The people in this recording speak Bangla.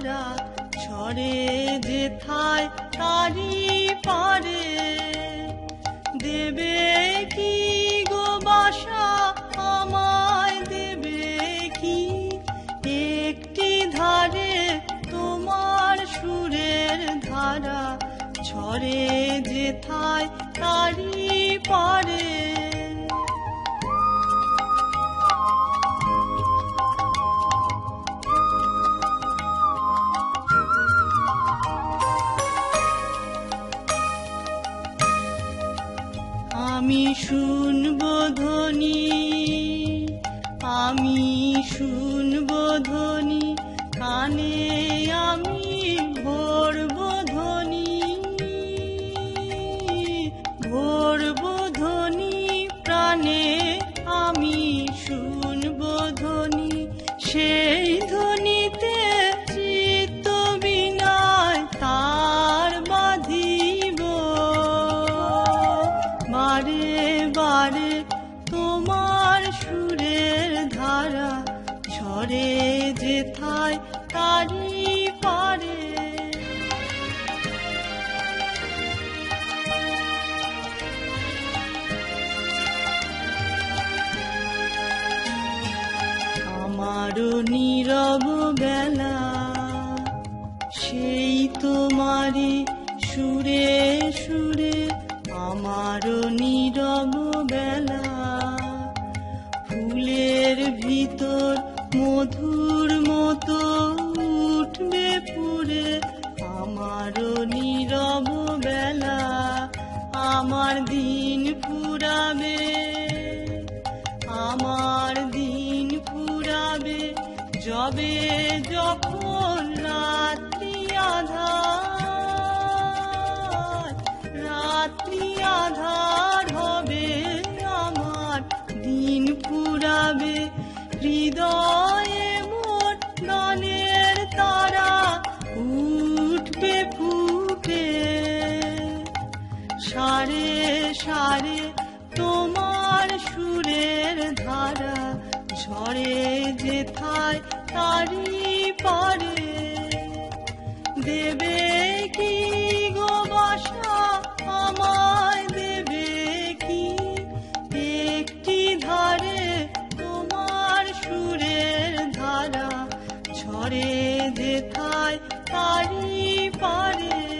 ধারা সরে যেথায় তারি পারে। দেবে কি গো বাসা আমায় দেবে কি? একটি ধারে তোমার সুরের ধারা ছড়ে যেথায় তারি পারে। আমি শুনব ধ্বনি আমি শুনব কানে আমি ভরব ঝরে যেথায় তারি পারে। আমারও নীরব বেলা, সেই তোমারি সুরে সুরে আমারও নীরব বেলা। ফুলের ভিতর মধুর মতো উঠবে পুরে আমারও নীরব বেলা, আমার দিন ফুরাবে, আমার দিন ফুরাবে যবে যখন রাত্রি আধার রাত্রি আধার হবে, আমার দিন ফুরাবে। হৃদয়ে মোর গানের তারা উঠবে ফুটে। সারে সারে তোমার সুরের ধারা, ঝরে যেথায় তারি পারে। দেবে ধারা ঝরে যেথায় তারি পারে